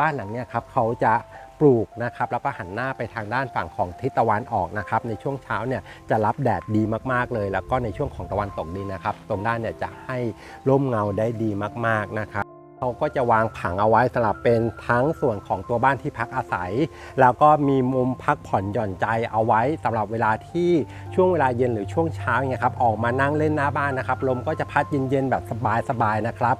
บ้านหลังนี้ครับเขาจะปลูกนะครับแล้วก็หันหน้าไปทางด้านฝั่งของทิศตะวันออกนะครับในช่วงเช้าเนี่ยจะรับแดดดีมากๆเลย แล้วก็ในช่วงของตะวันตกดินะครับ ตรงด้านเนี่ยจะให้ร่มเงาได้ดีมากๆนะครับเขาก็จะวางผังเอาไว้สำหรับเป็นทั้งส่วนของตัวบ้านที่พักอาศัย แล้วก็มีมุมพักผ่อนหย่อนใจเอาไว้สำหรับเวลาที่ช่วงเวลาเย็นหรือช่วงเช้าเนี่ยครับออกมานั่งเล่นหน้าบ้านนะครับลมก็จะพัดเย็นๆแบบสบายๆนะครับ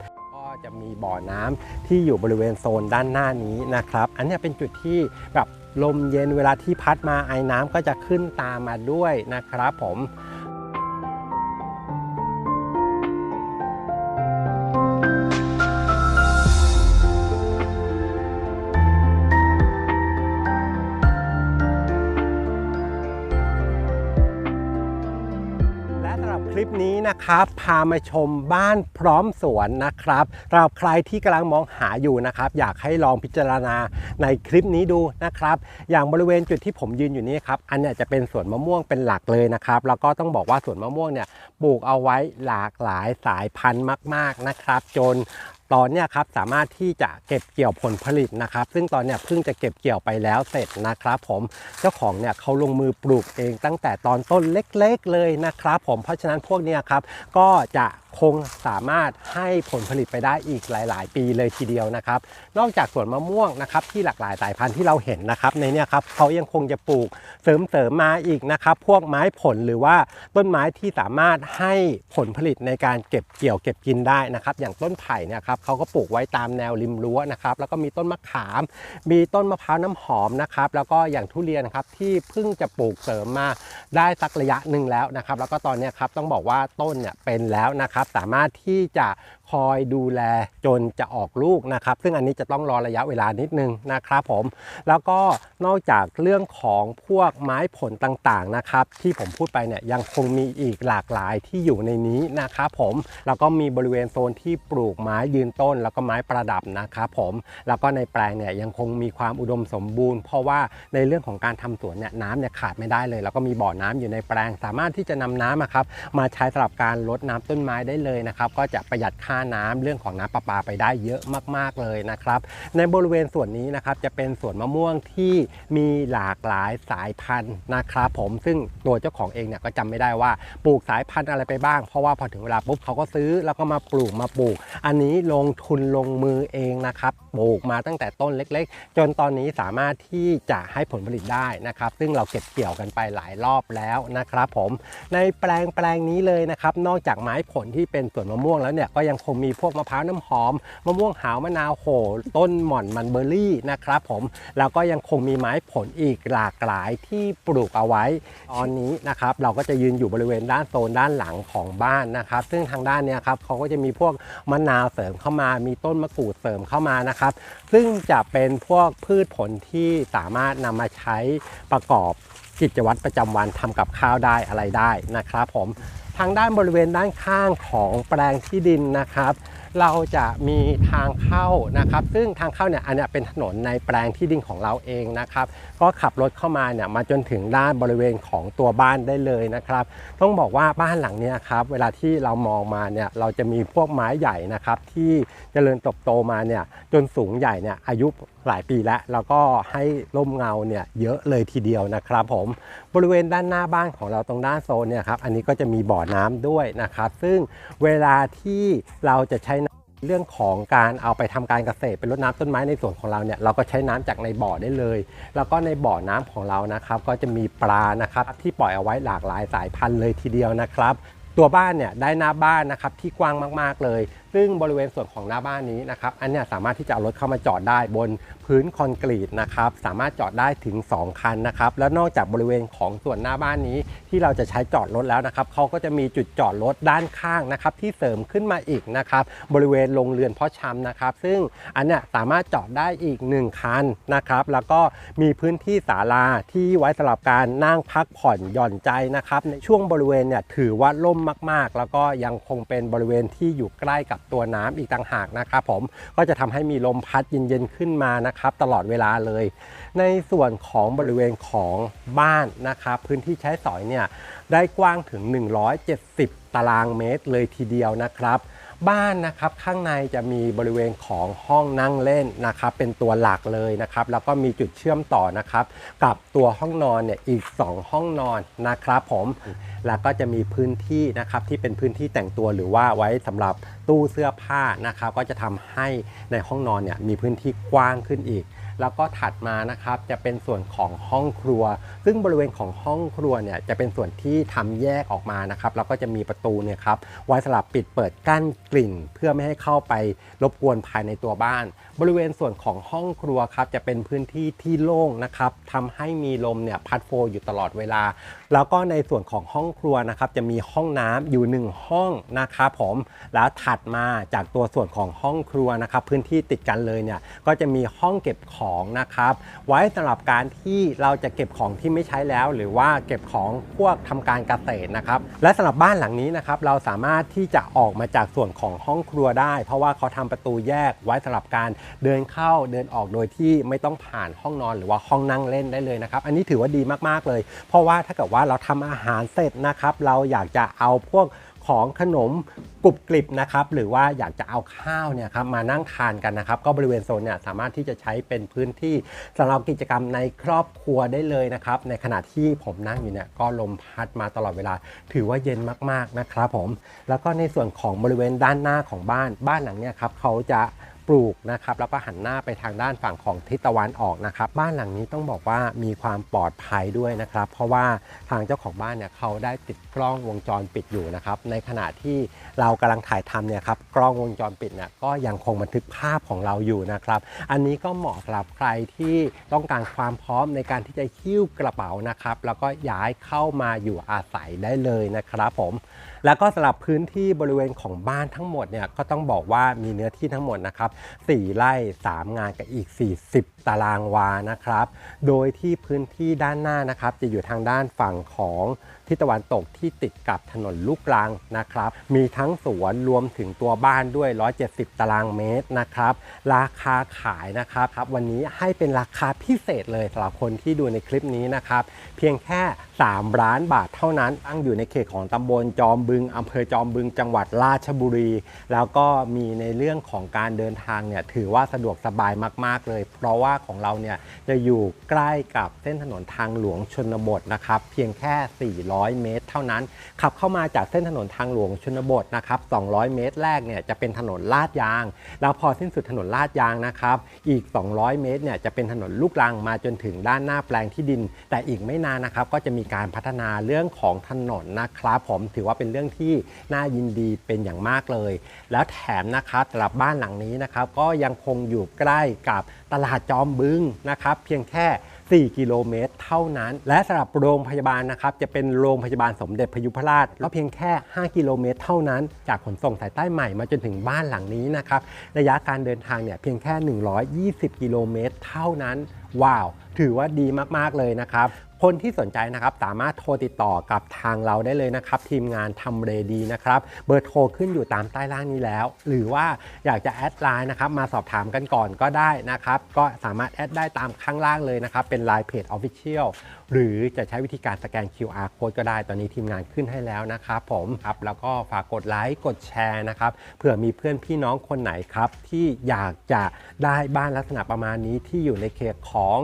มีบ่อน้ำที่อยู่บริเวณโซนด้านหน้านี้นะครับ อันนี้เป็นจุดที่แบบลมเย็นเวลาที่พัดมาไอ้น้ำก็จะขึ้นตามมาด้วยนะครับผม นะครับ พามาชมบ้านพร้อมสวนนะครับสำหรับใครที่กำลังมองหาอยู่นะครับ อยากให้ลองพิจารณาในคลิปนี้ดูนะครับ อย่างบริเวณจุดที่ผมยืนอยู่นี้ครับ อันเนี้ยจะเป็นสวนมะม่วงเป็นหลักเลยนะครับ แล้วก็ต้องบอกว่าสวนมะม่วงเนี่ยปลูกเอาไว้หลากหลายสายพันธุ์มาก ๆนะครับ จน ตอนเนี้ยครับสามารถที่จะเก็บเกี่ยวผลผลิตนะครับ ซึ่งตอนเนี้ยเพิ่งจะเก็บเกี่ยวไปแล้วเสร็จนะครับ ผมเจ้าของเนี่ยเขาลงมือปลูกเองตั้งแต่ตอนต้นเล็กๆเลยนะครับ ผมเพราะฉะนั้นพวกเนี้ยครับก็จะคงสามารถให้ผลผลิตไปได้อีกหลาย ๆ ปีเลยทีเดียวนะครับ นอกจากสวนมะม่วงนะครับที่หลากหลายสายพันธุ์ที่เราเห็นนะครับในเนี้ยครับเขายังคงจะปลูกเสริมเสริมมาอีกนะครับ พวกไม้ผลหรือว่าต้นไม้ที่สามารถให้ผลผลิตในการเก็บเกี่ยวเก็บกินได้นะครับ อย่างต้นไผ่เนี่ยครับเขาก็ปลูกไว้ตามแนวริมรั้วนะครับแล้วก็มีต้นมะขาม มีต้นมะพร้าวน้ำหอมนะครับแล้วก็อย่างทุเรียนครับที่เพิ่งจะปลูกเสริมมาได้สักระยะหนึ่งแล้วนะครับ แล้วก็ตอนนี้ครับต้องบอกว่าต้นเนี่ยเป็นแล้วนะครับ สามารถที่จะคอยดูแลจนจะออกลูกนะครับ ซึ่งอันนี้จะต้องรอระยะเวลานิดนึงนะครับผม แล้วก็นอกจากเรื่องของพวกไม้ผลต่างๆนะครับ ที่ผมพูดไปเนี่ยยังคงมีอีกหลากหลายที่อยู่ในนี้นะครับผม แล้วก็มีบริเวณโซนที่ปลูกไม้ยืนต้น แล้วก็ไม้ประดับนะครับผมแล้วก็ในแปลงเนี่ยยังคงมีความอุดมสมบูรณ์ เพราะว่าในเรื่องของการทำสวนเนี่ยน้ำเนี่ยขาดไม่ได้เลย แล้วก็มีบ่อน้ำอยู่ในแปลง สามารถที่จะนำน้ำครับมาใช้สำหรับการลดน้ำต้นไม้ได้เลยนะครับก็จะประหยัดค่าน้ำเรื่องของน้ำประปาไปได้เยอะมาก ๆเลยนะครับ ในบริเวณส่วนนี้นะครับจะเป็นสวนมะม่วงที่มีหลากหลายสายพันธุ์นะครับผมซึ่งตัวเจ้าของเองเนี่ยก็จำไม่ได้ว่าปลูกสายพันธุ์อะไรไปบ้าง เพราะว่าพอถึงเวลาปุ๊บเขาก็ซื้อแล้วก็มาปลูกมาปลูก อันนี้ลงทุนลงมือเองนะครับปลูกมาตั้งแต่ต้นเล็ก ๆ จนตอนนี้สามารถที่จะให้ผลผลิตได้นะครับ ซึ่งเราเก็บเกี่ยวกันไปหลายรอบแล้วนะครับ ผมในแปลงแปลงนี้เลยนะครับ นอกจากไม้ผลที่เป็นสวนมะม่วงแล้วเนี่ยก็ยังคงมีพวกมะพร้าวน้ำหอมมะม่วงหาวมะนาวโหต้นหม่อนมันเบอร์รี่นะครับ ผมแล้วก็ยังคงมีไม้ผลอีกหลากหลายที่ปลูกเอาไว้ตอนนี้นะครับเราก็จะยืนอยู่บริเวณด้านโซนด้านหลังของบ้านนะครับ ซึ่งทางด้านเนี้ยครับเขาก็จะมีพวกมะนาวเสริมเข้ามา มีต้นมะกรูดเสริมเข้ามานะครับ ซึ่งจะเป็นพวกพืชผลที่สามารถนำมาใช้ประกอบกิจวัตรประจำวันทำกับข้าวได้อะไรได้นะครับผมทางด้านบริเวณด้านข้างของแปลงที่ดินนะครับ เราจะมีทางเข้านะครับ ซึ่งทางเข้าเนี่ยอันนี้เป็นถนนในแปลงที่ดินของเราเองนะครับ ก็ขับรถเข้ามาเนี่ยมาจนถึงด้านบริเวณของตัวบ้านได้เลยนะครับ ต้องบอกว่าบ้านหลังนี้ครับเวลาที่เรามองมาเนี่ยเราจะมีพวกไม้ใหญ่นะครับที่เจริญเติบโตมาเนี่ยจนสูงใหญ่เนี่ยอายุหลายปีแล้วแล้วก็ให้ร่มเงาเนี่ยเยอะเลยทีเดียวนะครับผมบริเวณด้านหน้าบ้านของเราตรงด้านโซนเนี่ยครับอันนี้ก็จะมีบ่อน้ำด้วยนะครับ ซึ่งเวลาที่เราจะใช้ เรื่องของการเอาไปทำการเกษตรเป็นรดน้ำต้นไม้ในส่วนของเราเนี่ยเราก็ใช้น้ำจากในบ่อได้เลย แล้วก็ในบ่อน้ำของเรานะครับ ก็จะมีปลานะครับที่ปล่อยเอาไว้หลากหลายสายพันธุ์เลยทีเดียวนะครับ ตัวบ้านเนี่ยได้หน้าบ้านนะครับที่กว้างมากๆเลย ซึ่งบริเวณส่วนของหน้าบ้านนี้นะครับอันนี้สามารถที่จะเอารถเข้ามาจอดได้บนพื้นคอนกรีตนะครับสามารถจอดได้ถึง 2 คันนะครับแล้วนอกจากบริเวณของส่วนหน้าบ้านนี้ ที่เราจะใช้จอดรถแล้วนะครับเขาก็จะมีจุดจอดรถด้านข้างนะครับที่เสริมขึ้นมาอีกนะครับบริเวณโรงเรือนเพาะชำนะครับซึ่งอันเนี้ยสามารถจอดได้อีก 1 คันนะครับแล้วก็มีพื้นที่ศาลาที่ไว้สำหรับการนั่งพักผ่อนหย่อนใจนะครับในช่วงบริเวณเนี่ยถือว่าล่มมาก ๆ แล้วก็ยังคงเป็นบริเวณที่อยู่ใกล้กับตัวน้ำอีกต่างหากนะครับผมก็จะทำให้มีลมพัดเย็นๆขึ้นมานะครับตลอดเวลาเลย ในส่วนของบริเวณของบ้านนะครับพื้นที่ใช้สอยเนี่ยได้กว้างถึง 170 ตารางเมตรเลยทีเดียวนะครับ บ้านนะครับข้างในจะมีบริเวณของห้องนั่งเล่นนะครับเป็นตัวหลักเลยนะครับแล้วก็มีจุดเชื่อมต่อนะครับกับตัวห้องนอนเนี่ยอีก 2 ห้องนอนนะครับผมแล้วก็จะมีพื้นที่นะครับที่เป็นพื้นที่แต่งตัวหรือว่าไว้สำหรับตู้เสื้อผ้านะครับก็จะทำให้ในห้องนอนเนี่ยมีพื้นที่กว้างขึ้นอีก แล้วก็ถัดมานะครับจะเป็นส่วนของห้องครัว ซึ่งบริเวณของห้องครัวเนี่ยจะเป็นส่วนที่ทำแยกออกมานะครับแล้วก็จะมีประตูเนี่ยครับไว้สำหรับปิดเปิดกั้นกลิ่น เพื่อไม่ให้เข้าไปรบกวนภายในตัวบ้าน บริเวณส่วนของห้องครัวครับจะเป็นพื้นที่ที่โล่งนะครับทำให้มีลมเนี่ยพัดโฟอยู่ตลอดเวลา แล้วก็ในส่วนของห้องครัวนะครับจะมีห้องน้ำอยู่หนึ่งห้องนะครับผมแล้วถัดมาจากตัวส่วนของห้องครัวนะครับพื้นที่ติดกันเลยเนี่ยก็จะมีห้องเก็บของนะครับไว้สำหรับการที่เราจะเก็บของที่ไม่ใช้แล้ว หรือว่าเก็บของพวกทำการเกษตรนะครับและสำหรับบ้านหลังนี้นะครับเราสามารถที่จะออกมาจากส่วนของห้องครัวได้ เพราะว่าเขาทำประตูแยกไว้สำหรับการเดินเข้าเดินออกโดยที่ไม่ต้องผ่านห้องนอน หรือว่าห้องนั่งเล่นได้เลยนะครับอันนี้ถือว่าดีมากๆเลย เพราะว่าถ้าเกิดว่าเราทำอาหารเสร็จนะครับ เราอยากจะเอาพวก ของขนมกรุบกริบนะครับหรือว่าอยากจะเอาข้าวเนี่ยครับมานั่งทานกันนะครับ ก็บริเวณโซนเนี่ยสามารถที่จะใช้เป็นพื้นที่สำหรับกิจกรรมในครอบครัวได้เลยนะครับ ในขณะที่ผมนั่งอยู่เนี่ยก็ลมพัดมาตลอดเวลา ถือว่าเย็นมากๆนะครับผม แล้วก็ในส่วนของบริเวณด้านหน้าของบ้านบ้านหลังเนี่ยครับเขาจะปลูกนะครับแล้วก็หันหน้าไปทางด้านฝั่งของทิศตะวันออกนะครับ บ้านหลังนี้ต้องบอกว่ามีความปลอดภัยด้วยนะครับ เพราะว่าทางเจ้าของบ้านเนี่ยเขาได้ติดกล้องวงจรปิดอยู่นะครับ ในในขณะที่เรากำลังถ่ายทำเนี่ยครับกล้องวงจรปิดเนี่ยก็ยังคงบันทึกภาพของเราอยู่นะครับ อันนี้ก็เหมาะสำหรับใครที่ต้องการความพร้อมในการที่จะหิ้วกระเป๋านะครับ แล้วก็ย้ายเข้ามาอยู่อาศัยได้เลยนะครับผมแล้วก็สำหรับพื้นที่บริเวณของบ้านทั้งหมดเนี่ยก็ต้องบอกว่ามีเนื้อที่ทั้งหมดนะครับ4ไร่ 3 งานกับอีก 40 ตารางวานะครับ โดยที่พื้นที่ด้านหน้านะครับจะอยู่ทางด้านฝั่งของทิศตะวันตกที่ติดกับถนนลูกรังนะครับ มีทั้งสวนรวมถึงตัวบ้านด้วย 170 ตารางเมตรนะครับ ราคาขายนะครับครับ วันนี้ให้เป็นราคาพิเศษเลยสำหรับคนที่ดูในคลิปนี้นะครับ เพียงแค่ 3 ล้านบาทเท่านั้นตั้งอยู่ในเขตของตำบลจอมบึงอำเภอจอมบึงจังหวัดราชบุรี แล้วก็มีในเรื่องของการเดินทางเนี่ยถือว่าสะดวกสบายมาก ๆ เลย เพราะว่าของเราเนี่ยจะอยู่ใกล้กับเส้นถนนทางหลวงชนบทนะครับ เพียงแค่ 4 400 เมตร เท่านั้น ขับเข้ามาจากเส้นถนนทางหลวงชนบทนะครับ 200 เมตรแรกเนี่ยจะเป็นถนนลาดยาง แล้วพอสิ้นสุดถนนลาดยางนะครับ อีก 200 เมตรเนี่ยจะเป็นถนนลูกรังมาจนถึงด้านหน้าแปลงที่ดิน แต่อีกไม่นานนะครับ ก็จะมีการพัฒนาเรื่องของถนนนะครับ ผมถือว่าเป็นเรื่องที่น่ายินดีเป็นอย่างมากเลย แล้วแถมนะครับสำหรับบ้านหลังนี้นะครับ ก็ยังคงอยู่ใกล้กับตลาดจอมบึงนะครับ เพียงแค่ 4 กิโลเมตร เท่านั้น และสำหรับโรงพยาบาลนะครับจะเป็นโรงพยาบาลสมเด็จพยุพราชแล้วเพียงแค่ 5 กิโลเมตร เท่านั้น จากขนส่งสายใต้ใหม่มาจนถึงบ้านหลังนี้นะครับระยะการเดินทางเนี่ยเพียงแค่ 120 กิโลเมตร เท่านั้น ว้าว ถือว่าดีมาก ๆ เลยนะครับ คนที่สนใจนะครับสามารถโทรติดต่อกับทางเราได้เลยนะครับ ทีมงานทำเรดีนะครับ เบอร์โทรขึ้นอยู่ตามใต้ล่างนี้แล้ว หรือว่าอยากจะแอดไลน์นะครับมาสอบถามกันก่อนก็ได้นะครับ ก็สามารถแอดได้ตามข้างล่างเลยนะครับ เป็น Line Page Official หรือจะใช้วิธีการสแกน QR Code ก็ได้ ตอนนี้ทีมงานขึ้นให้แล้วนะครับผมครับแล้วก็ฝากกดไลค์กดแชร์นะครับเผื่อมีเพื่อนพี่น้องคนไหนครับที่อยากจะได้บ้านลักษณะประมาณนี้ที่อยู่ในเขตของ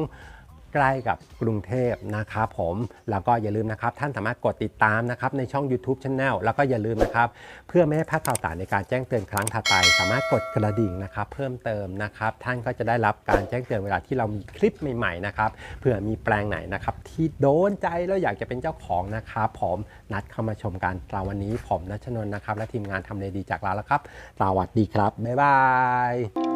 ใกล้กับกรุงเทพนะครับผม แล้วก็อย่าลืมนะครับ ท่านสามารถกดติดตามนะครับในช่อง YouTube Channel แล้วก็อย่าลืมนะครับ เพื่อไม่ให้พลาดข่าวสารในการแจ้งเตือนครั้งถัดไป สามารถกดกระดิ่งนะครับ เพิ่มเติมนะครับ ท่านก็จะได้รับการแจ้งเตือนเวลาที่เรามีคลิปใหม่ๆนะครับเผื่อมีแปลงไหนนะครับที่โดนใจแล้วอยากจะเป็นเจ้าของนะครับผมนัดเข้ามาชมกันตราวันนี้ผมนัชนนนะครับ และทีมงานทำเลดีจากเราแล้วครับสวัสดีครับบ๊ายบาย